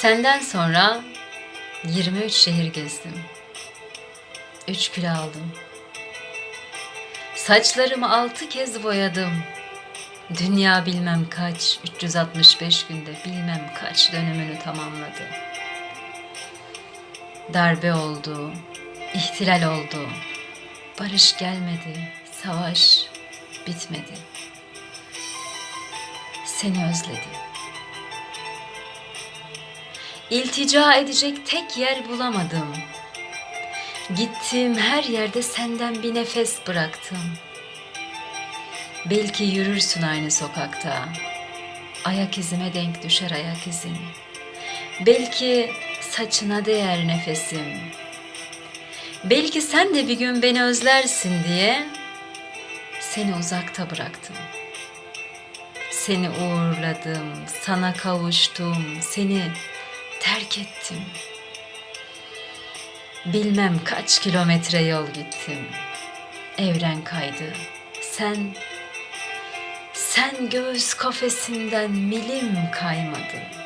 Senden sonra 23 şehir gezdim. 3 kilo aldım. Saçlarımı altı kez boyadım. Dünya bilmem kaç, 365 günde bilmem kaç dönümünü tamamladı. Darbe oldu, ihtilal oldu. Barış gelmedi, savaş bitmedi. Seni özledim. İltica edecek tek yer bulamadım. Gittiğim her yerde senden bir nefes bıraktım. Belki yürürsün aynı sokakta. Ayak izime denk düşer ayak izin. Belki saçına değer nefesim. Belki sen de bir gün beni özlersin diye seni uzakta bıraktım. Seni uğurladım, sana kavuştum, seni terk ettim. Bilmem kaç kilometre yol gittim. Evren kaydı. Sen sen göğüs kafesinden milim kaymadın.